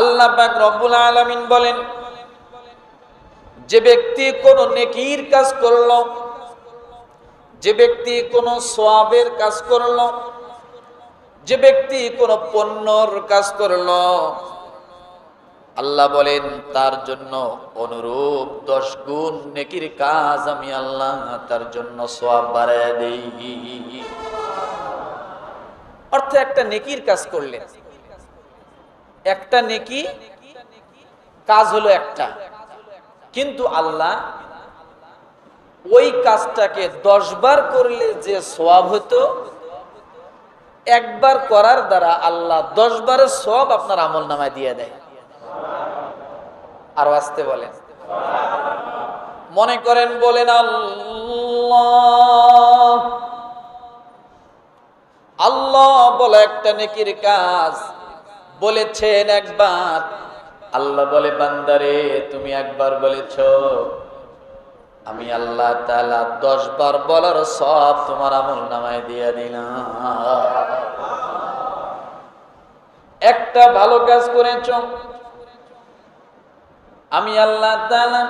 আল্লাহ পাক রব্বুল আলামিন বলেন, যে ব্যক্তি কোন নেকির কাজ করল, যে ব্যক্তি কোন সোয়াবের কাজ করল, যে ব্যক্তি কোন পণ্যর কাজ করল, আল্লাহ বলেন, তার জন্য অনুরূপ দশ গুণ নেকির কাজ আমি আল্লাহ তার জন্য সোয়াব বাড়ায় দেই। অর্থ একটা নেকির কাজ করলেন। একটা নেকি, কাজ হলো একটা। কিন্তু আল্লাহ ওই কাজটাকে দশ বার করলে যে সোয়াব হতো, একবার করার দ্বারা আল্লাহ দশ বারের সব আপনার আমল নামায় দিয়ে দেয়। আর আসতে বলেন। মনে করেন, বলেন আল্লাহ। আল্লাহ বলে একটা নেকির কাজ বলেছেন একবার। আল্লাহ বলে, বান্দারে, তুমি একবার বলেছ, আমি আল্লাহ তালা দশ বার বলার সব তোমার আমল নামায় দিয়ে দিলাম। একটা ভালো কাজ করেছ, আমি আল্লাহ তাআলা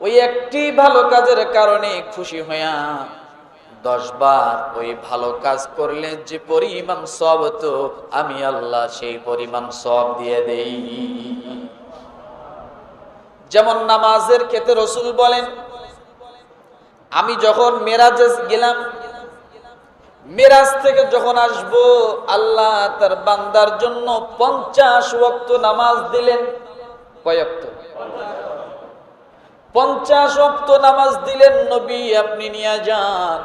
ওই একটি ভালো কাজের কারণে খুশি হইয়া দশ বার ওই ভালো কাজ করলে যে পরিমাণ সব তো আমি আল্লাহ সেই পরিমাণ সব দিয়ে দেই। যেমন নামাজের ক্ষেত্রে রসুল বলেন, আমি যখন মেরাজে গেলাম, মেরাজ থেকে যখন আসব, আল্লাহ তার বান্দার জন্য পঞ্চাশ ওয়াক্ত নামাজ দিলেন। কয়ক্ত পঞ্চাশ ওয়াক্ত নামাজ দিলেন, নবী আপনি নিয়ে যান।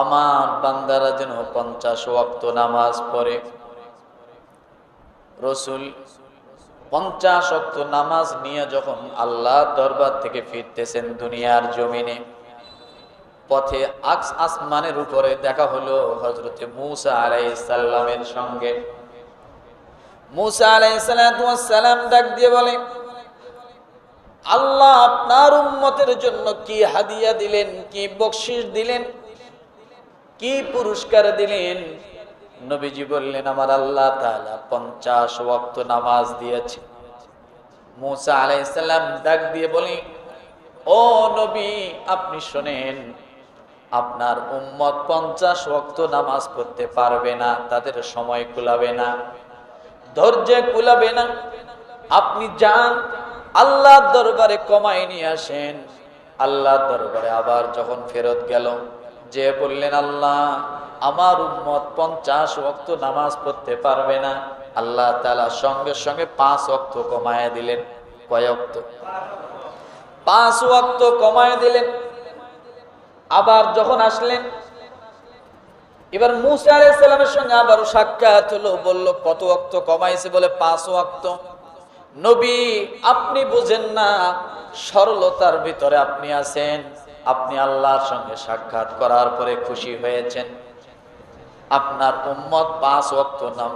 আমার বান্দারা যেন পঞ্চাশ ওয়াক্ত নামাজ পড়ে। রসুল পঞ্চাশ অক্ত নামাজ নিয়ে যখন আল্লাহ দরবার থেকে ফিরতেছেন দুনিয়ার জমিনে, পথে আক্স আসমানের উপরে দেখা হলো হজরতে মুসা আলাইসাল্লামের সঙ্গে। মুসা আলাইসালাম ডাক দিয়ে বলে, আল্লাহ আপনার উম্মতের জন্য কি হাদিয়া দিলেন, কি বকশিস দিলেন? কি পুরস্কার দিলেন? নবীজি বললেন, আমার আল্লাহ তাআলা পঞ্চাশ ওয়াক্ত নামাজ দিয়েছে। মুসা আলাইসাল্লাম ডাক দিয়ে বলি, ও নবী, আপনি শোনেন, আপনার উম্মত পঞ্চাশ ওয়াক্ত নামাজ পড়তে পারবে না, তাদের সময় কুলাবে না, ধৈর্য কুলাবে না। আপনি যান আল্লাহ দরবারে কমাই নিয়ে আসেন। আল্লাহ দরবারে আবার যখন ফেরত গেল যে বললেন, আল্লাহ, আমার উম্মত পঞ্চাশ ওক্ত নামাজ পড়তে পারবে না। আল্লাহ তালা সঙ্গে সঙ্গে পাঁচ অক্ত কমায় দিলেন। কয় অক্ত পাঁচ ওয়াক্ত কমায় দিলেন। আবার যখন আসলেন, এবার মুসা আলাইসাল্লামের সঙ্গে আবারও সাক্ষাৎ হলো, বলল, কত অক্ত কমাইছে? বলে, পাঁচ ওয়াক্ত। নবী, আপনি বুঝেন না, সরলতার ভিতরে আপনি আছেন। আপনি আল্লাহর সঙ্গে সাক্ষাৎ করার পরে খুশি হয়েছেন। আপনার উম্মত পাঁচ অক্ত নাম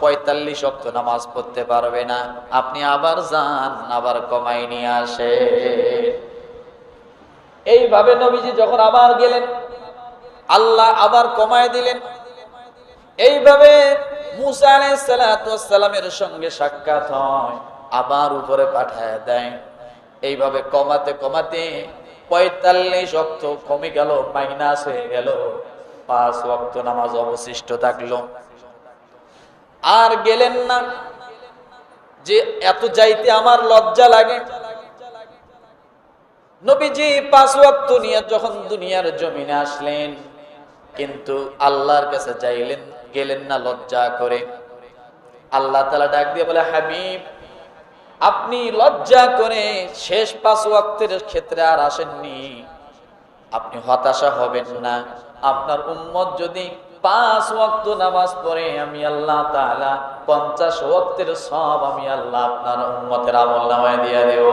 পঁয়তাল্লিশ অক্ত নামাজ পড়তে পারবে না। আপনি আবার যান, আবার কমাই নিয়ে আসে এইভাবে নবীজি যখন আবার গেলেন, আল্লাহ আবার কমায় দিলেন। এইভাবে মুসা আলাইসালামের সঙ্গে সাক্ষাৎ হয়, আবার উপরে পাঠায় দেয়। এইভাবে কমাতে কমাতে পঁয়তাল্লিশ অক্ত কমে গেল মাইনাস হয়ে গেল। পাঁচ অক্ত নামাজ অবশিষ্ট থাকল। আর গেলেন না। যে এত যাইতে আমার লজ্জা লাগে। নবীজি পাঁচ ওয়াক্ত নিয়ে যখন দুনিয়ার জমিনে আসলেন, কিন্তু আল্লাহর কাছে যাইলেন, গেলেন না লজ্জা করে। আল্লাহ তালা ডাক দিয়ে বলে, হাবিব আপনি লজ্জা করে শেষ পাঁচ ওয়াক্তের ক্ষেত্রে আর আসেননি। আপনি হতাশা হবেন না। আপনার উম্মত যদি পাঁচ ওয়াক্ত নামাজ পড়ে, আমি আল্লাহ তাআলা পঞ্চাশ ওয়াক্তের সব আমি আল্লাহ আপনার উম্মতের আমল নামায় দিয়ে দেব।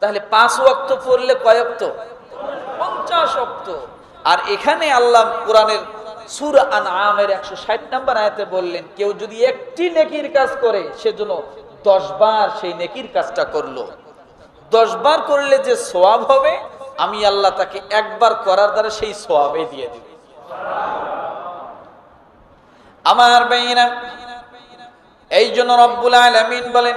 তাহলে পাঁচ ওয়াক্ত পড়লে কয় ওয়াক্ত? পঞ্চাশ ওয়াক্ত। আর এখানে আল্লাহ কোরআনের সুর আন আমের একশো ষাট নাম্বার আয়াতে বললেন, কেউ যদি একটি নেকির কাজ করে সেজন্য দশ বার সেই নেকির কাজটা করল। দশ বার করলে যে সোয়াব হবে, আমি আল্লাহ তাকে একবার করার দ্বারা সেই সোয়াবে দিয়ে দিব। আমার বেইনা এই জন্য রব্বুল আলামিন বলেন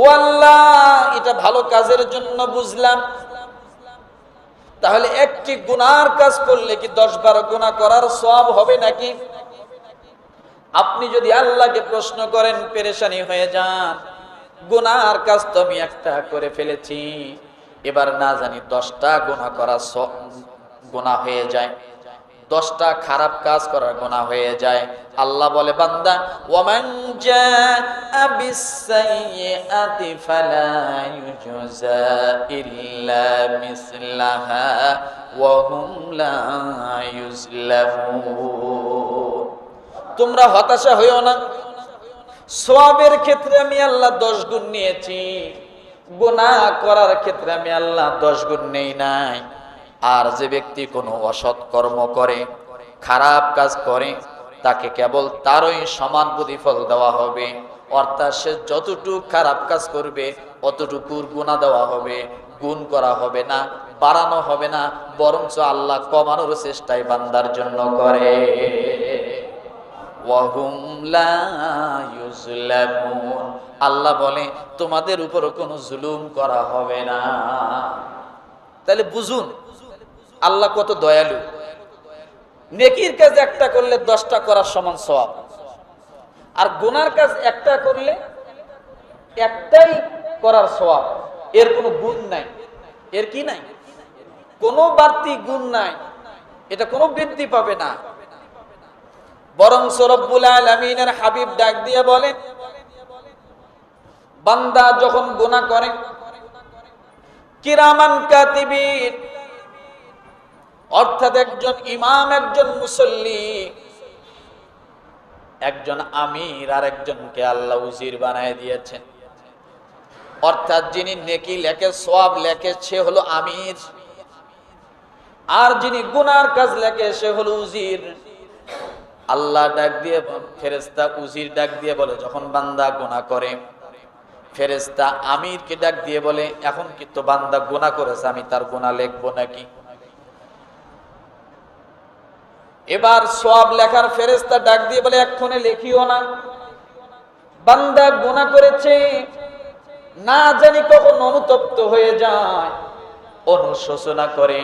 ও আল্লাহ, এটা ভালো কাজের জন্য বুঝলাম। তাহলে একটি গুনার কাজ করলে কি দশ বারো গুণা করার সব হবে নাকি? আপনি যদি আল্লাহকে প্রশ্ন করেন, পেরেশানি হয়ে যান। গুনার কাজ তো আমি একটা করে ফেলেছি। এবার না জানি দশটা গুণা করা গুণা হয়ে যায়। দশটা খারাপ কাজ করার গোনা হয়ে যায়। আল্লাহ বলে, বান্দা ইউজজা ইল্লা ওয়া তোমরা হতাশা হইও না। সওয়াবের ক্ষেত্রে আমি আল্লাহ দশ গুণ নিয়েছি। গুনাহ করার ক্ষেত্রে আমি আল্লাহ দশ গুণ নেই নাই। আর যে ব্যক্তি কোনো অসৎ কর্ম করে, খারাপ কাজ করে, তাকে কেবল তারই সমান প্রতিফল দেওয়া হবে। অর্থাৎ সে যতটুকু খারাপ কাজ করবে, অতটুকুর গুণা দেওয়া হবে। গুণ করা হবে না, বাড়ানো হবে না, বরঞ্চ আল্লাহ কমানোর চেষ্টাই বান্দার জন্য করে। আল্লাহ বলে, তোমাদের উপর কোনো জুলুম করা হবে না। তাহলে বুঝুন আল্লাহ কত দয়ালু। নেকির কাজ একটা করলে দশটা করার সমান সবাব আর গুনার কাজ একটা করলে একটাই করার সবাব এর কোনো গুণ নাই। এর কি নাই? কোনো বাড়তি গুণ নাই। এটা কোনো বৃদ্ধি পাবে না। বরং সরব্বুল আলমিনের হাবিব ডাক দিয়ে বলেন, বান্দা যখন গুণা করে, কিরামান কাতিবির অর্থাৎ একজন ইমাম, একজন মুসল্লি, একজন আমির আর একজনকে আল্লাহ উজির বানায় দিয়েছেন। অর্থাৎ যিনি নেকি লেখে সব লেখে, সে হলো আমির। আর যিনি গুনার কাজ লেখে, সে হলো উজির। আল্লাহ ডাক দিয়ে ফেরেস্তা উজির ডাক দিয়ে বলে, যখন বান্দা গুণা করে ফেরেস্তা আমিরকে ডাক দিয়ে বলে, এখন কিন্তু বান্দা গুণা করেছে, আমি তার গুণা লিখব নাকি এবার সব লেখার ফেরেস্তা ডাক দিয়ে বলে, এক্ষণে লেখিও না। বান্দা গুণা করেছে, না জানি কখন অনুতপ্ত হয়ে যায়, অনুশোচনা করে।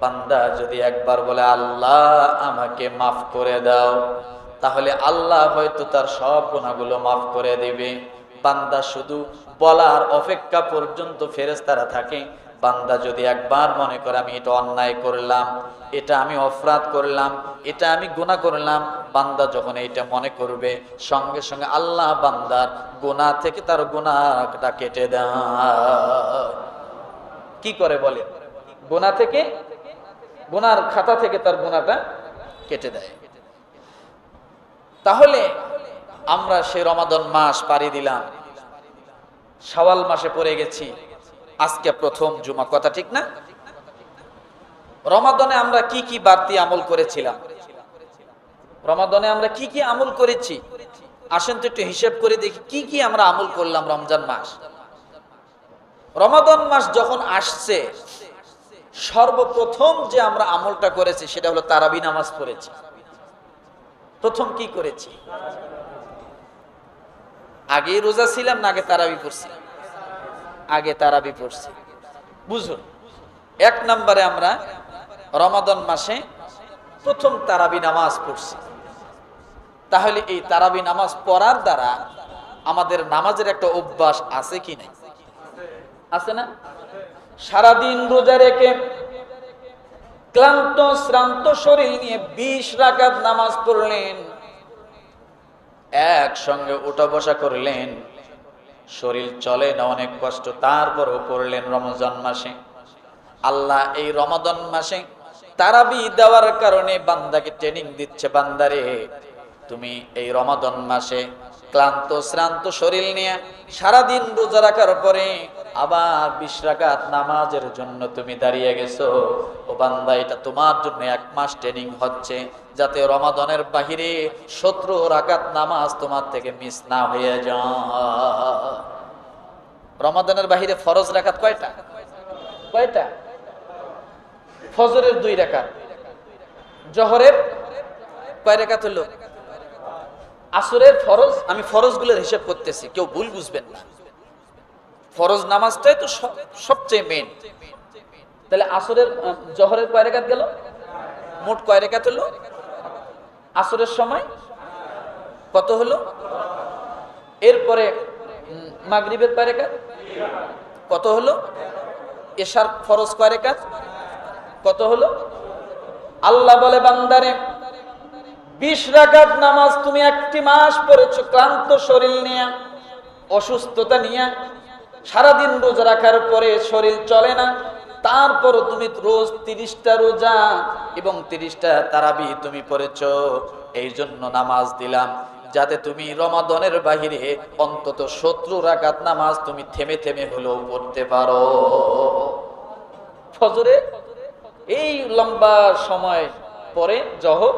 বান্দা যদি একবার বলে, আল্লাহ আমাকে মাফ করে দাও, তাহলে আল্লাহ হয়তো তার সব গুণাগুলো মাফ করে দেবে। বান্দা শুধু বলার অপেক্ষা পর্যন্ত ফেরেস্তারা থাকে। বান্দা যদি একবার মনে করে আমি এটা অন্যায় করলাম, এটা আমি অপরাধ করলাম, এটা আমি গুণা করলাম, বান্দা যখন এইটা মনে করবে, সঙ্গে সঙ্গে আল্লাহ বান্দার গুণা থেকে তার গুণাটা কেটে দেয়। কি করে বলে? গুণা থেকে? গুনার খাতা থেকে তার গুণাটা কেটে দেয়। তাহলে আমরা সে রমাদন মাস পাড়ি দিলাম। সওয়াল মাসে পড়ে গেছি। আজকে প্রথম জুমা, কথা ঠিক না? রমাদনে আমরা কি কি বাড়তি আমল করেছিলাম? রমাদনে আমরা কি কি আমল করেছি? আসেন তো একটু হিসেব করে দেখি, কি কি আমরা আমল করলাম রমজান মাস? রমাদন মাস যখন আসছে, সর্বপ্রথম যে আমরা আমলটা করেছি সেটা হলো তারাবি নামাজ পড়েছি। প্রথম কি করেছি? আগে রোজা ছিলাম না আগে তারাবি পড়ছি আগে তারাবি পড়ছি। বুঝুন, এক নম্বরে আমরা রমাদন মাসে প্রথম তারাবি নামাজ পড়ছি। তাহলে এই তারাবি নামাজ পড়ার দ্বারা আমাদের নামাজের একটা অভ্যাস আছে কি নাই? আছে না? সারাদিন রোজা রেখে ক্লান্ত, শ্রান্ত শরীর নিয়ে বিশ রাকাত নামাজ পড়লেন, একসঙ্গে উঠা বসা করলেন শরীর চলে না, অনেক কষ্ট। তারপরও পড়লেন রমজান মাসে। আল্লাহ এই রমজান মাসে তারাবি দেওয়ার কারণে বান্দাকে ট্রেনিং দিচ্ছে, বান্দারে, তুমি এই রমাদন মাসে ক্লান্ত, শ্রান্ত শরীর নিয়ে সারাদিন রোজা রাখার পরে আবার বিশ রাকাত নামাজের জন্য তুমি দাঁড়িয়ে গেছো। ও বান্দা, এটা তোমার জন্য এক মাস ট্রেনিং হচ্ছে, যাতে রমাদনের বাহিরে সতেরো রাকাত নামাজ তোমার থেকে মিস না হয়ে যায়। রমাদানের বাহিরে ফরজ রাকাত কয়টা? কয়টা? ফজরের দুই রাকাত। জহরের কয় রাকাত হলো? আসরের ফরজ, আমি ফরজগুলোর হিসাব করতেছি, কেউ ভুল বুঝবেন না। ফরজ নামাজটাই তো সব- সবচেয়ে মেন তাহলে আসরের জহরের কয় রেখাত গেল? মোট কয় রেখাত হলো? আসরের সময় কত হলো? এরপরে মাগরিবের কয় রেখাত? কত হলো? এশার ফরজ কয় রেখাত? কত হলো? আল্লাহ বলে, বান্দারে, বিশ রাকাত নামাজ তুমি একটি মাস পড়েছো ক্লান্ত শরীর নিয়ে, অসুস্থতা নিয়ে সারাদিন রোজা রাখার পরে শরীর চলে না তারপরও তুমি রোজ তিরিশটা রোজা এবং তিরিশটা তারাবি তুমি পড়েছ। এই জন্য নামাজ দিলাম, যাতে তুমি রমাদনের বাহিরে অন্তত শত্রু রাকাত নামাজ তুমি থেমে থেমে হলেও পড়তে পারো। ফজরে এই লম্বা সময় পরে জহর,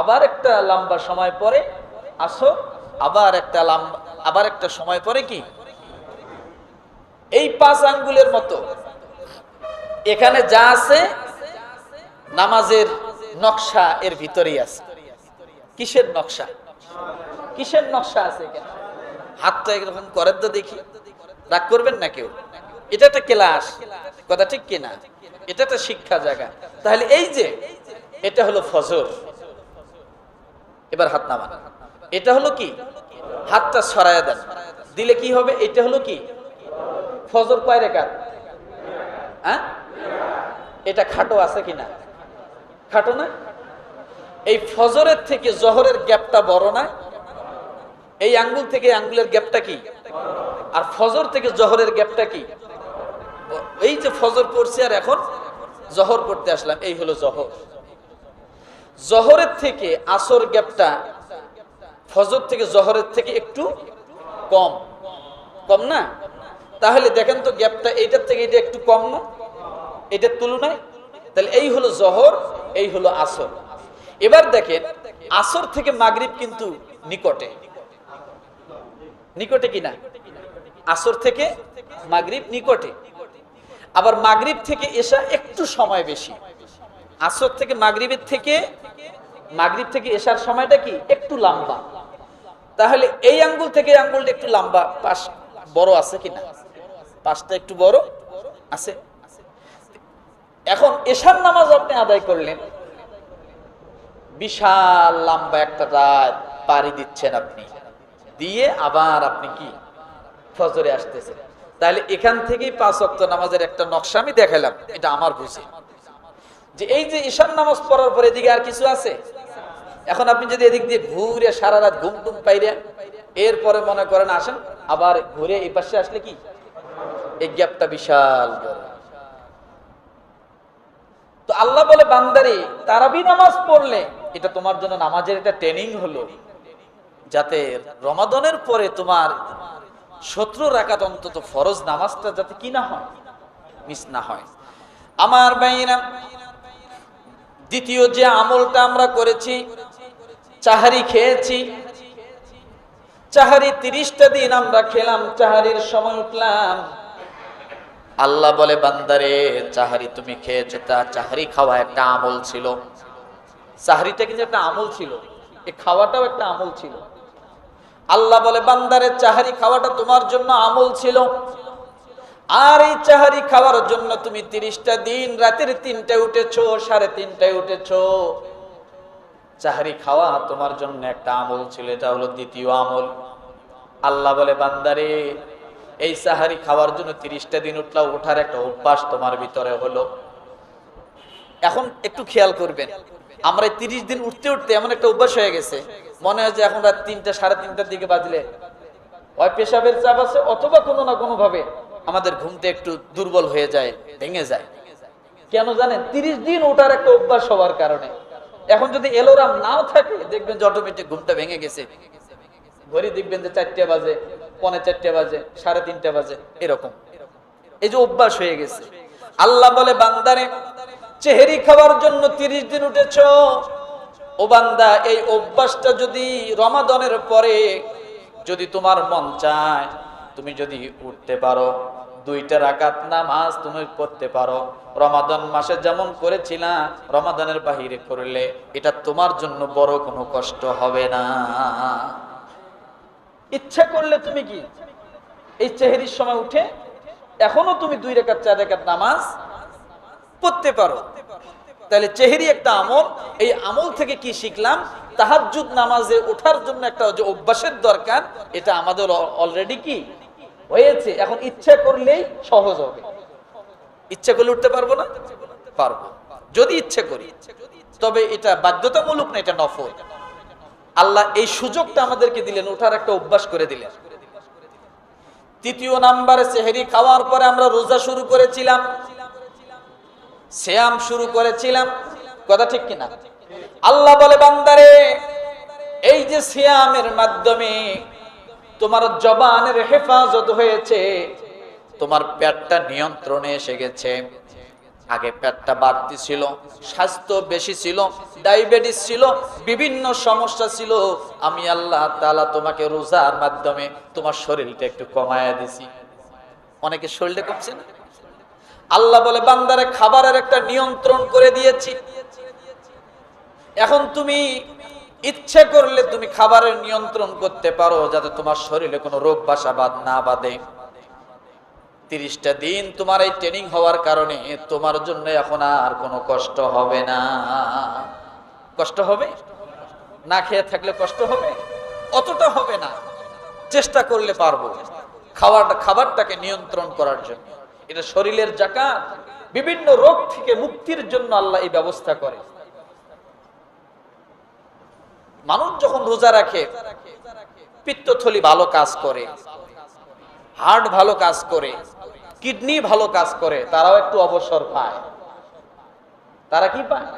আবার একটা লম্বা সময় পরে আসো আবার একটা লম্বা, আবার একটা সময় পরে কি? এই পাঁচ আঙ্গুলের মতো। এখানে যা আছে, নামাজের নকশা এর ভিতরেই আছে। কিসের নকশা? কিসের নকশা আছে হাতটা এরকম করেন তো দেখি। রাগ করবেন না কেউ? এটা একটা ক্লাস। কথা ঠিক কিনা? এটা একটা শিক্ষা জায়গা। তাহলে এই যে, এটা হলো ফজর। এবার হাত নামান। এটা হলো কি? হাতটা সরায় দেন। দিলে কি হবে? এটা হলো কি? ফজর কয় রেখাত হ্যাঁ? এটা খাটো আছে কিনা খাটো না? এই ফজরের থেকে জহরের গ্যাপটা বড় না? এই আঙ্গুল থেকে আঙ্গুলের গ্যাপটা কি? আর ফজর থেকে জহরের গ্যাপটা কি? এই যে ফজর পড়ছে আর এখন জহর পড়তে আসলাম, এই হলো জহর। জহরের থেকে আসর গ্যাপটা ফজর থেকে জহরের থেকে একটু কম। কম না? তাহলে দেখেন তো গ্যাপটা, এইটার থেকে এটা একটু কম না? এটার তুলনায়? তাহলে এই হলো জহর, এই হলো আসর। এবার দেখেন, আসর থেকে মাগরিব কিন্তু নিকটে। নিকটে কিনা? আসর থেকে মাগরিব নিকটে। আবার মাগরিব থেকে এসা একটু সময় বেশি। আসর থেকে মাগরিবের থেকে, মাগরিব থেকে এসার সময়টা কি? একটু লম্বা। তাহলে এই আঙ্গুল থেকে আঙ্গুলটা একটু লম্বা, পাশ বড় আছে কিনা? পাশটা একটু বড় আছে। এখন এশার নামাজ আপনি আদায় করলেন, বিশাল লম্বা একটা রাত পাড়ি দিচ্ছেন আপনি। দিয়ে আবার আপনি কি? ফজরে আসতেছেন। তাহলে এখান থেকেই পাঁচ অক্ত নামাজের একটা নকশা আমি দেখালাম, এটা আমার বুঝে। যে এই যে ঈশান নামাজ পড়ার পরে এদিকে আর কিছু আছে? এখন আপনি যদি এদিক দিয়ে ঘুরে সারা রাত ঘুম টুম পাইরে এরপরে মনে করেন আসেন, আবার ঘুরে এই পাশে আসলে কি? এই গ্যাপটা বিশাল তো আল্লাহ বলে, বান্দারি, তারাবি নামাজ পড়লে, এটা তোমার জন্য নামাজের একটা ট্রেনিং হলো, যাতে রমাদনের পরে তোমার শত্রু রাখাত অন্তত ফরজ নামাজটা যাতে কি না হয়, মিস না হয়। আমার বাইরা দ্বিতীয় যে আমলটা আমরা করেছি, চাহারি খেয়েছি চাহারি তিরিশটা দিন আমরা খেলাম, চাহারির সময় উঠলাম। আল্লাহ বলে, বান্দারে, চাহারি তুমি খেয়েছো, তা চাহারি খাওয়া একটা আমল ছিল। চাহারিটা কিন্তু একটা আমল ছিল? এই খাওয়াটাও একটা আমল ছিল। আল্লাহ বলে, বান্দারে, চাহারি খাওয়াটা তোমার জন্য আমল ছিল। আর এই চাহারি খাওয়ার জন্য তুমি তিরিশটা দিন, রাতের তিনটায় উঠেছো, সাড়ে তিনটায় উঠেছো। চাহারি খাওয়া তোমার জন্য একটা আমল ছিল, এটা হলো দ্বিতীয় আমল। আল্লাহ বলে, বান্দারে, এই সাহারি খাওয়ার জন্য তিরিশটা দিন উঠলাও ওঠার একটা অভ্যাস তোমার ভিতরে হলো। এখন একটু খেয়াল করবেন, আমরা তিরিশ দিন উঠতে উঠতে এমন একটা অভ্যাস হয়ে গেছে। মনে হয় যে এখন রাত তিনটা, সাড়ে তিনটার দিকে বাজলে। হয় পেশাবের চাপ আছে, অথবা কোনো না কোনো ভাবে আমাদের ঘুমতে একটু দুর্বল হয়ে যায়, ভেঙে যায়। কেন জানেন? তিরিশ দিন ওটার একটা অভ্যাস হওয়ার কারণে। এখন যদি এলোরাম নাও থাকে, দেখবেন যে অটোমেটিক ঘুমটা ভেঙে গেছে। ঘড়ি দেখবেন যে চারটে বাজে, পনে চারটে বাজে, সাড়ে তিনটে বাজে, এরকম। এই যে অভ্যাস হয়ে গেছে। আল্লাহ বলে, বান্দারে, চেহারি খাওয়ার জন্য তিরিশ দিন উঠেছ। ও বান্দা, এই অভ্যাসটা যদি রমাদনের পরে যদি তোমার মন চায়, তুমি যদি উঠতে পারো। দুইটা রাকাত নামাজ তুমি পড়তে পারো। রমাদান মাসে যেমন করেছিলা, রমাদানের বাহিরে করলে এটা তোমার জন্য বড় কোনো কষ্ট হবে না। ইচ্ছা করলে তুমি কি? এই চেহারির সময় উঠে এখনও তুমি দুই রেখাত চার রেখাত নামাজ পড়তে পারো। তাহলে চেহারি একটা আমল, এই আমল থেকে কি শিখলাম? তাহাজ্জুদ নামাজে ওঠার জন্য একটা যে অভ্যাসের দরকার, এটা আমাদের অলরেডি কি? হয়েছে, এখন ইচ্ছা করলেই সহজ হবে। ইচ্ছা করলে উঠতে পারব না? পারব। যদি ইচ্ছে করি, তবে এটা বাধ্যতামূলক না, এটা নফল। আল্লাহ এই সুযোগটা আমাদেরকে দিলেন ওঠার একটা অভ্যাস করে দিলেন। তৃতীয় নাম্বারে সেহেরি খাওয়ার পরে আমরা রোজা শুরু করেছিলাম। শ্যাম শুরু করেছিলাম। কথা ঠিক কিনা? আল্লাহ বলে, বান্দারে, এই যে শ্যামের মাধ্যমে তোমার জবানের হেফাজত হয়েছে। তোমার পেটটা নিয়ন্ত্রণে এসে গেছে। আগে পেটটা বাড়তি ছিল, স্বাস্থ্য বেশি ছিল, ডায়াবেটিস ছিল, বিভিন্ন সমস্যা ছিল। আমি আল্লাহ তাআলা তোমাকে রোজার মাধ্যমে তোমার শরীরটা একটু কমায়া দিছি। অনেকে শরীরটা কমছে না? আল্লাহ বলে, বান্দারে খাবারের একটা নিয়ন্ত্রণ করে দিয়েছি। এখন তুমি ইচ্ছে করলে তুমি খাবারের নিয়ন্ত্রণ করতে পারো, যাতে তোমার শরীরে কোনো রোগ, বাসা বাদ না বাঁধে। তিরিশটা দিন তোমার এই ট্রেনিং হওয়ার কারণে তোমার জন্য এখন আর কোনো কষ্ট হবে না। কষ্ট হবে? না খেয়ে থাকলে কষ্ট হবে? অতটা হবে না। চেষ্টা করলে পারব। খাবার খাবারটাকে নিয়ন্ত্রণ করার জন্য। এটা শরীরের জাকাত। বিভিন্ন রোগ থেকে মুক্তির জন্য আল্লাহ এই ব্যবস্থা করে। মানুষ যখন রোজা রাখে, পিত্তথলি ভালো কাজ করে হার্ট ভালো কাজ করে, কিডনি ভালো কাজ করে, তারাও একটু অবসর পায়। তারা কি পায়?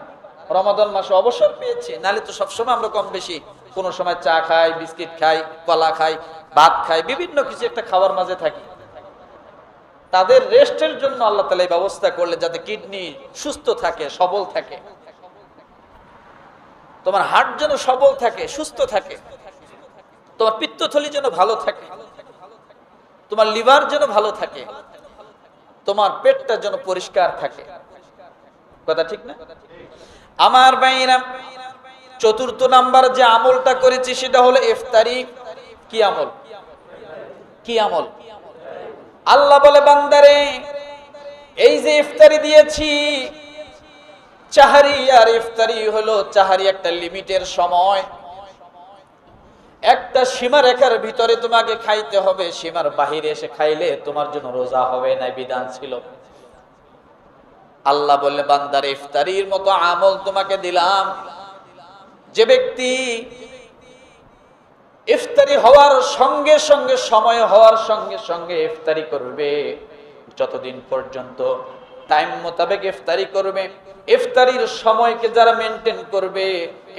রমাদান মাসে অবসর পেয়েছে নালে তো সবসময় আমরা কম বেশি কোনো সময় চা খাই, বিস্কিট খাই, কলা খাই, ভাত খাই, বিভিন্ন কিছু একটা খাওয়ার মাঝে থাকি। তাদের রেস্টের জন্য আল্লাহ তালা এই ব্যবস্থা করলে যাতে কিডনি সুস্থ থাকে, সবল থাকে। তোমার হার্ট যেন সবল থাকে, সুস্থ থাকে। তোমার পিত্তথলি যেন ভালো থাকে। তোমার লিভার যেন ভালো থাকে। তোমার পেটটা যেন পরিষ্কার থাকে। কথা ঠিক না? আমার বাইরা চতুর্থ নাম্বার যে আমলটা করেছি সেটা হলো ইফতারি। কি আমল? কি আমল? আল্লাহ বলে, বান্দারে, এই যে ইফতারি দিয়েছি চাহারি আর ইফতারি হলো চাহারি একটা লিমিটের সময়। একটা সীমা রেখার ভিতরে তোমাকে খাইতে হবে, সীমার বাহিরে এসে খাইলে তোমার জন্য রোজা হবে না বিধান ছিল। আল্লাহ বললে, বান্দার ইফতারির মতো আমল তোমাকে দিলাম। যে ব্যক্তি ইফতারি হওয়ার সঙ্গে সঙ্গে, সময় হওয়ার সঙ্গে সঙ্গে ইফতারি করবে, যতদিন পর্যন্ত টাইম মোতাবেক ইফতারি করবে। ইফতারির সময়কে যারা মেনটেন করবে,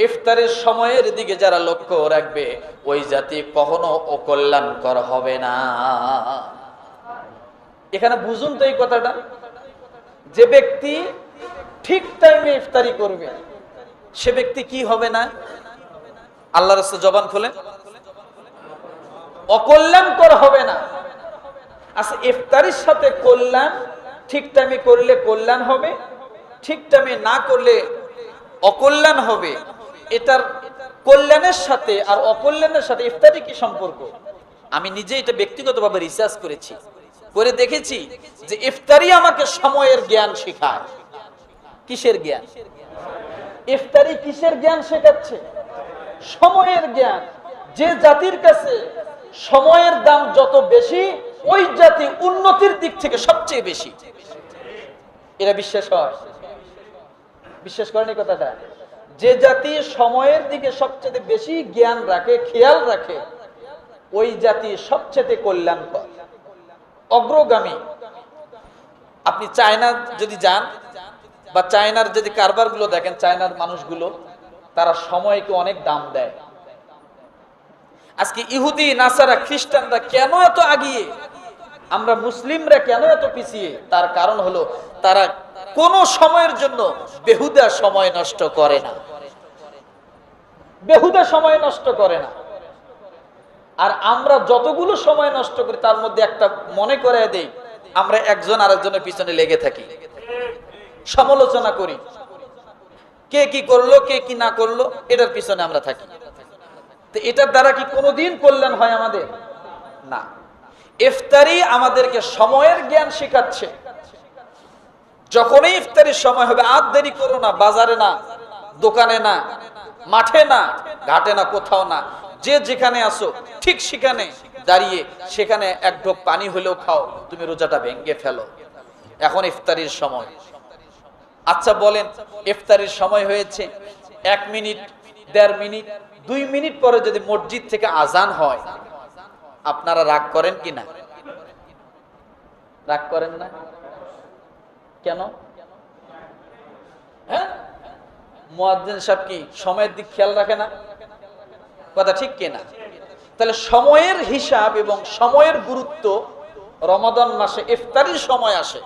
ইফতারের সময়ের দিকে যারা লক্ষ্য রাখবে, ওই জাতি কখনো অকল্যাণকর হবে না। এখানে বুঝুন তো এই কথাটা। যে ব্যক্তি ঠিক টাইমে ইফতারি করবে, সে ব্যক্তি কি হবে না? আল্লাহ রস্ত জবান খোলে। অকল্যাণকর হবে না। আচ্ছা ইফতারির সাথে কল্যাণ ঠিক টাইমে করলে কল্যাণ হবে, ঠিক টাইমে না করলে অকল্যাণ হবে। এটার কল্যাণের সাথে আর অকল্যাণের সাথে ইফতারি কি সম্পর্ক? আমি নিজে এটা ব্যক্তিগতভাবে রিসার্চ করেছি। করে দেখেছি যে ইফতারি আমাকে সময়ের জ্ঞান শেখায়। কিসের জ্ঞান? ইফতারি কিসের জ্ঞান শেখাচ্ছে? সময়ের জ্ঞান। যে জাতির কাছে সময়ের দাম যত বেশি, ওই জাতি উন্নতির দিক থেকে সবচেয়ে বেশি। এরা বিশ্বাস হয়। বিশ্বাস করেন এই কথাটা। যে জাতি সময়ের দিকে সবচেয়ে বেশি জ্ঞান রাখে, খেয়াল রাখে, ওই জাতি সবচেয়ে কল্যাণকর। অগ্রগামী। আপনি চায়না যদি যান বা চায়নার যদি কারবারগুলো দেখেন, চায়নার মানুষগুলো, তারা সময়কে অনেক দাম দেয়। আজকে ইহুদি, নাসারা, খ্রিস্টানরা কেন এত আগিয়ে? আমরা মুসলিমরা কেন এত পিছিয়ে? তার কারণ হলো তারা কোন সময়ের জন্য বেহুদা সময় নষ্ট করে না। বেহুদা সময় নষ্ট করে না। আর আমরা যতগুলো সময় নষ্ট করি, তার মধ্যে একটা মনে করে দেই, আমরা একজন আরেকজনের পিছনে লেগে থাকি। সমালোচনা করি। কে কি করল, কে কি না করল, এটার পিছনে আমরা থাকি। তো এটার দ্বারা কি কোনোদিন কল্যাণ হয় আমাদের? না। ইফতারি আমাদেরকে সময়ের জ্ঞান শেখাচ্ছে। যখনই ইফতারির সময় হবে, আর দেরি করো না, বাজারে না, দোকানে না, মাঠে না, ঘাটে না, কোথাও না, যে যেখানে আসো, ঠিক সেখানে দাঁড়িয়ে, সেখানে এক ঢোক পানি হলেও খাও, তুমি রোজাটা ভেঙ্গে ফেলো। এখন ইফতারির সময়। আচ্ছা বলেন, ইফতারির সময় হয়েছে এক মিনিট, দেড় মিনিট, দুই মিনিট পরে যদি মসজিদ থেকে আজান হয়, আপনারা রাগ করেন কি না? রাগ করেন না? কেন? হ্যাঁ? মুয়াজ্জিন সাহেব কি সময়ের দিক খেয়াল রাখে না? কথা ঠিক কিনা তাহলে সময়ের হিসাব এবং সময়ের গুরুত্ব রমাদান মাসে ইফতারির সময় আসে।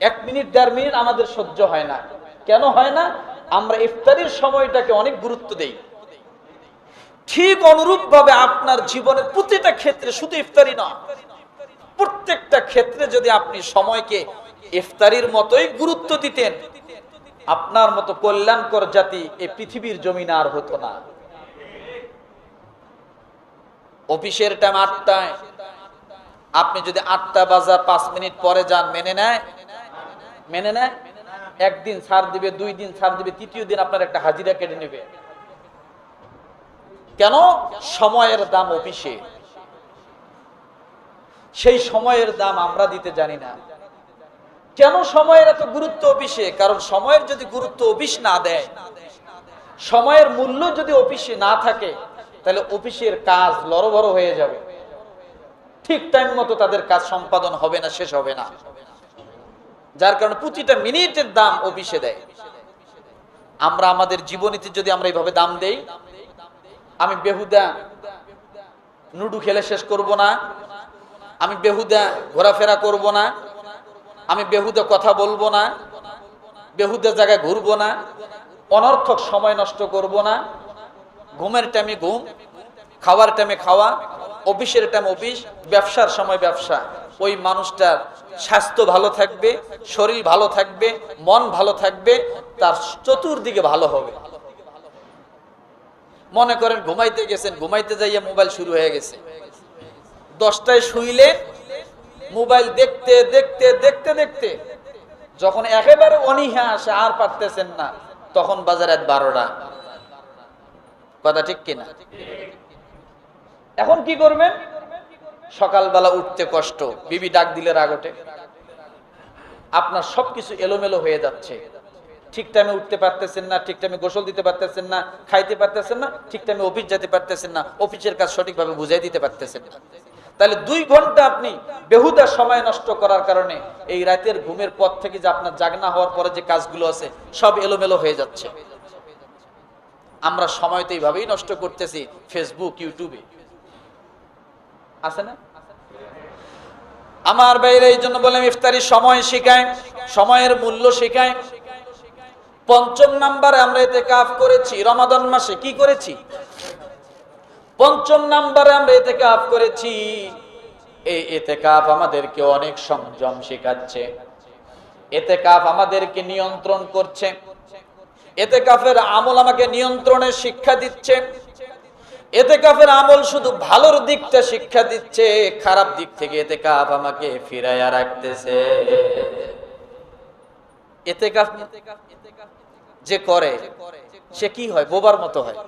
এক মিনিট, দেড় মিনিট আমাদের সহ্য হয় না। কেন হয় না? আমরা ইফতারির সময়টাকে অনেক গুরুত্ব দেই। ঠিক অনুরূপ ভাবে আপনার জীবনের প্রতিটা ক্ষেত্রে শুধু ইফতারি না প্রত্যেকটা ক্ষেত্রে যদি আপনি সময়কে ইফতারির মতোই গুরুত্ব দিতেন, আপনার মতো কল্যাণকর জাতি এই পৃথিবীর জমিন আর হতো না। অফিসের টাইম আটটায়, আপনি যদি আটটা বাজার পাঁচ মিনিট পরে যান, মেনে নেয়? মেনে নেয়? একদিন ছাড় দিবে, দুই দিন ছাড় দিবে, তৃতীয় দিন আপনার একটা হাজিরা কেটে নেবে। কেন? সময়ের দাম অফিসে। সেই সময়ের দাম আমরা দিতে জানি না। কেন সময়ের এত গুরুত্ব অফিসে? কারণ সময়ের যদি গুরুত্ব অফিস না দেয়, সময়ের মূল্য যদি অফিসে না থাকে, তাহলে অফিসের কাজ লড়বড় হয়ে যাবে। ঠিক টাইম মতো তাদের কাজ সম্পাদন হবে না, শেষ হবে না। যার কারণে প্রতিটা মিনিটের দাম অফিসে দেয়। আমরা আমাদের জীবনীতে যদি আমরা এইভাবে দাম দেই, আমি বেহুদা নুডু খেলে শেষ করব না। আমি বেহুদা ঘোরাফেরা করব না। আমি বেহুদা কথা বলব না। বেহুদা জায়গায় ঘুরবো না। অনর্থক সময় নষ্ট করব না। ঘুমের টাইমে ঘুম, খাওয়ার টাইমে খাওয়া, অফিসের টাইম অফিস, ব্যবসার সময় ব্যবসা। ওই মানুষটার স্বাস্থ্য ভালো থাকবে, শরীর ভালো থাকবে, মন ভালো থাকবে, তার চতুর্দিকে ভালো হবে। মনে করেন, ঘুমাইতে গেছেন, ঘুমাইতে যাইয়া মোবাইল শুরু হয়ে গেছে। দশটায় শুইলে মোবাইল দেখতে দেখতে দেখতে দেখতে যখন একেবারে অনীহা আসে, আর পারতেছেন না, তখন বাজার রাত বারোটা। কথা ঠিক কিনা? এখন কি করবেন? সকালবেলা উঠতে কষ্ট, বিবি ডাক দিলে রাগটে আপনার সবকিছু এলোমেলো হয়ে যাচ্ছে। ঠিক টাইমে উঠতে পারতেছেন না, ঠিক টাইমে গোসল দিতে পারতেছেন না, খাইতে পারতেছেন না, ঠিক টাইমে অফিস যেতে পারতেছেন না, অফিসের কাজ সঠিকভাবে বুঝাই দিতে পারতেছেন না। তাহলে দুই ঘণ্টা আপনি বেহুদা সময় নষ্ট করার কারণে এই রাতের ঘুমের পর থেকে যে আপনার জাগনা হওয়ার পরে যে কাজগুলো আছে, সব এলোমেলো হয়ে যাচ্ছে। আমরা সময় তো এইভাবেই নষ্ট করতেছি ফেসবুক ইউটিউবে আছে না? আমার বাইরে এই জন্য বললাম ইফতারির সময় শেখায় সময়ের মূল্য শেখায় পঞ্চম নাম্বারে আমরা এতে কাফ করেছি, রমাদন মাসে কি করেছি? পঞ্চম নাম্বারে আমরা এতে কাফ করেছি। এই এতে কাপ আমাদেরকে অনেক সংযম শেখাচ্ছে। এতে কাপ আমাদেরকে নিয়ন্ত্রণ করছে। এতে কাফের আমল আমাকে নিয়ন্ত্রণের শিক্ষা দিচ্ছে। এতে কাফের আমল শুধু ভালোর দিকটা শিক্ষা দিচ্ছে, খারাপ দিক থেকে এতে কাপ আমাকে ফিরাইয়া রাখতেছে। এতে কাপ যে করে, সে কি হয়? বোবার মতো হয়।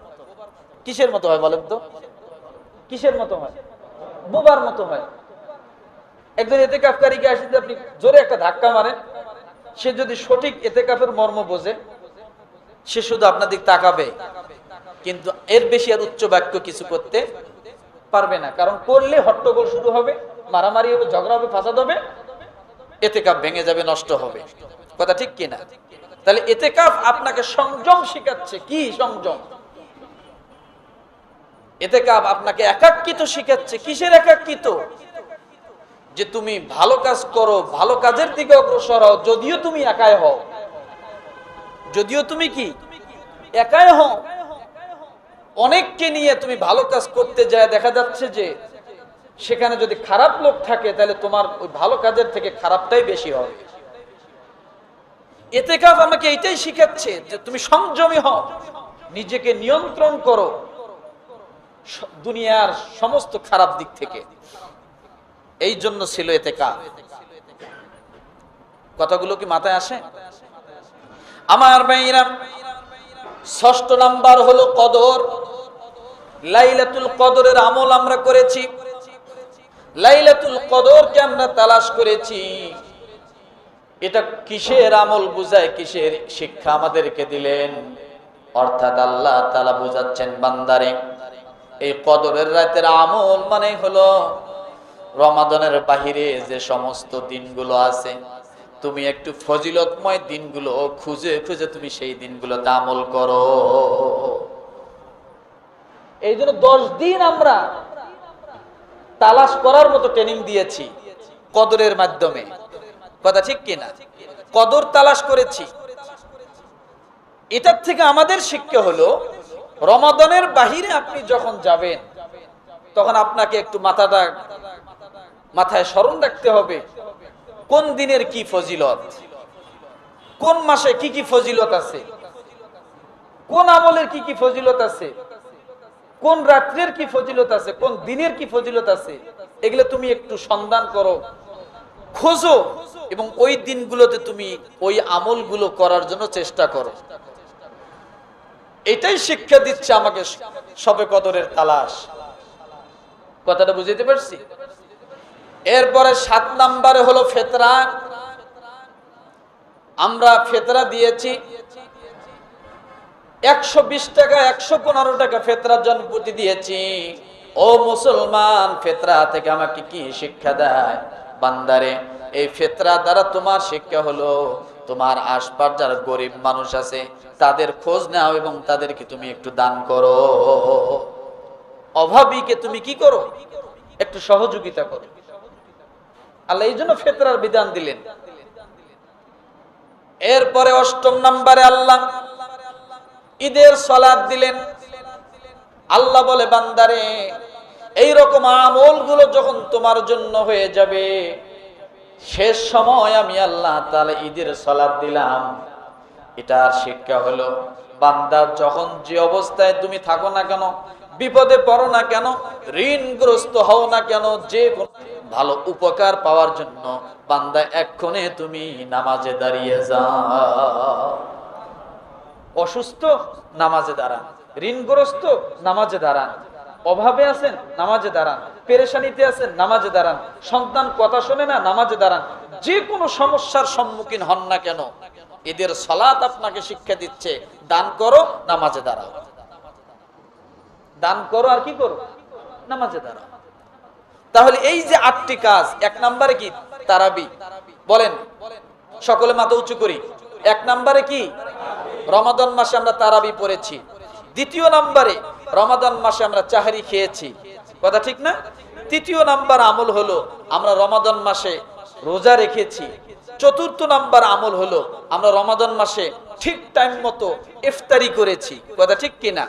কিসের মতো হয় বলেন তো? কিসের মতো হয়? বোবার মতো হয়। একজন এতে কাফকারীকে আসলে আপনি জোরে একটা ধাক্কা মারেন, সে যদি সঠিক এতে কাফের মর্ম বোঝে, সে শুধু আপনার দিক তাকাবে। কিন্তু এর বেশি আর উচ্চ বাক্য কিছু করতে পারবে না। কারণ করলে হট্টগোল শুরু হবে, মারামারি হবে, ঝগড়া হবে, ফাসাদ হবে এতে কাপ ভেঙে যাবে, নষ্ট হবে। কথা ঠিক কিনা? তাহলে এতে কাফ আপনাকে সংযম শিখাচ্ছে। কি সংযম? এতে কাপ আপনাকে একাকিত শিখাচ্ছে। কিসের একাকিত? যে তুমি ভালো কাজ করো, ভালো কাজের দিকে অগ্রসর হও, যদিও তুমি একাই হও। যদিও তুমি কি? একাই হও। অনেককে নিয়ে তুমি ভালো কাজ করতে যায়, দেখা যাচ্ছে যে সেখানে যদি খারাপ লোক থাকে, তাহলে তোমার ওই ভালো কাজের থেকে খারাপটাই বেশি হবে এতে কাপ আমাকে এইটাই শিখাচ্ছে যে তুমি সংযমী হও, নিজেকে নিয়ন্ত্রণ করো। দুনিয়ার সমস্ত খারাপ দিক থেকে। এই জন্য ছিল এতে কথাগুলো কি মাথায় আসে? আমার ভাইরা ষষ্ঠ নাম্বার হলো কদর। লাইলাতুল কদরের আমল আমরা করেছি। লাইলাতুল কদরকে আমরা তালাশ করেছি। এটা কিসের আমল বুঝায়? কিসের শিক্ষা আমাদেরকে দিলেন? অর্থাৎ আল্লাহ তালা বুঝাচ্ছেন, বান্দারে এই কদরের রাতের আমল মানে হলো রমাদানের বাহিরে যে সমস্ত দিনগুলো আছে, তুমি একটু ফজিলতময় দিনগুলো খুঁজে খুঁজে তুমি সেই দিনগুলোতে আমল করো। এই জন্য দশ দিন আমরা তালাশ করার মতো ট্রেনিং দিয়েছি কদরের মাধ্যমে। কথা ঠিক কিনা? কদর তালাশ করেছি। এটার থেকে আমাদের শিক্ষা হলো রমাদানের বাহিরে আপনি যখন যাবেন, তখন আপনাকে একটু মাথাটা, মাথায় স্মরণ রাখতে হবে, কোন দিনের কি ফজিলত? কোন মাসে কি কি ফজিলত আছে? কোন আমলের কি কি ফজিলত আছে? কোন রাত্রের কি ফজিলত আছে? কোন দিনের কি ফজিলত আছে? এগুলো তুমি একটু সন্ধান করো, খোঁজো এবং ওই দিনগুলোতে তুমি ওই আমলগুলো করার জন্য চেষ্টা করো। এটাই শিক্ষা দিচ্ছে আমাকে সবে কদরের তালাশ। কথাটা বুঝতে পারছি? এরপরে সাত নাম্বারে হলো ফেতরা। আমরা ফেতরা দিয়েছি। একশো বিশ টাকা, একশো পনেরো টাকা ফেতরার জন্য প্রতি দিয়েছি। ও মুসলমান, ফেতরা থেকে আমাকে কি শিক্ষা দেয়? বান্দারে, এই ফেতরা দ্বারা তোমার শিক্ষা হলো তোমার আশপাশ যারা গরিব মানুষ আছে, তাদের খোঁজ নাও এবং তাদেরকে তুমি একটু দান করো। অভাবীকে তুমি কি করো? একটু সহযোগিতা করো। আল্লাহ এই জন্য ফেতরার বিধান দিলেন। এরপরে অষ্টম নম্বরে আল্লাহ ঈদের সলাদ দিলেন। আল্লাহ বলে, বান্দারে এই রকম আমলগুলো যখন তোমার জন্য হয়ে যাবে শেষ সময় আমি আল্লাহ তাহলে ঈদের সলাদ দিলাম। এটার শিক্ষা হলো, বান্দা যখন যে অবস্থায় তুমি থাকো না কেন, বিপদে পড়ো না কেন, ঋণগ্রস্ত হও না কেন, যে ভালো উপকার পাওয়ার জন্য বান্দা এক্ষণে তুমি নামাজে দাঁড়িয়ে যাও। অসুস্থ, নামাজে দাঁড়ান। ঋণগ্রস্ত, নামাজে দাঁড়ান। অভাবে আছেন, নামাজে দাঁড়ান। পেরেশানিতে আছেন, নামাজে দাঁড়ান। সন্তান কথা শোনে না, নামাজে দাঁড়ান। যে কোনো সমস্যার সম্মুখীন হন না কেন? এদের সলাৎ আপনাকে শিক্ষা দিচ্ছে, দান করো, নামাজে দাঁড়াও। দান করো আর কি করো? নামাজে দাঁড়াও। তাহলে এই যে আটটি কাজ, এক নম্বরে কি? তারাবি। বলেন, সকলে মাথা উঁচু করি। এক নম্বরে কি? রমাদান মাসে আমরা তারাবি পড়েছি। দ্বিতীয় নম্বরে, রমাদান মাসে আমরা চাহারি খেয়েছি। কথা ঠিক না? তৃতীয় নাম্বার আমল হলো, আমরা রমাদান মাসে রোজা রেখেছি। চতুর্থ নাম্বার আমল হলো, আমরা রমাদান মাসে ঠিক টাইম মতো ইফতারি করেছি। কথা ঠিক কিনা?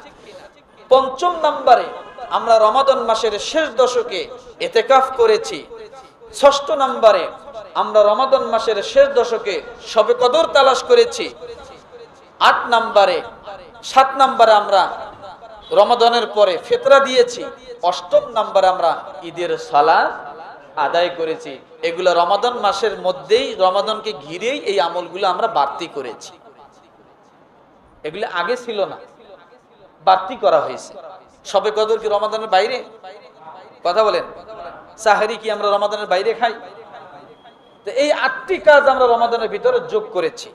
পঞ্চম নাম্বারে আমরা রমাদান মাসের শেষ দশকে এতেকাফ করেছি। ষষ্ঠ নাম্বারে আমরা রমাদান মাসের শেষ দশকে সবে কদর তালাশ করেছি। আট নাম্বারে, সাত নাম্বারে আমরা রমাদানের পরে ফেতরা দিয়েছি। অষ্টম নাম্বারে আমরা ঈদের সালা আদায় করেছি। এগুলো রমাদান মাসের মধ্যেই, রমাদানকে ঘিরেই এই আমলগুলো আমরা বাড়তি করেছি। এগুলো আগে ছিল না। বাড়তি করা হয়েছে। সবে কদর কি রমাদানের বাইরে? কথা বলেন। সাহারি কি আমরা রমাদানের বাইরে খাই? তো এই আটটি কাজ আমরা রমাদানের ভিতরে যোগ করেছি।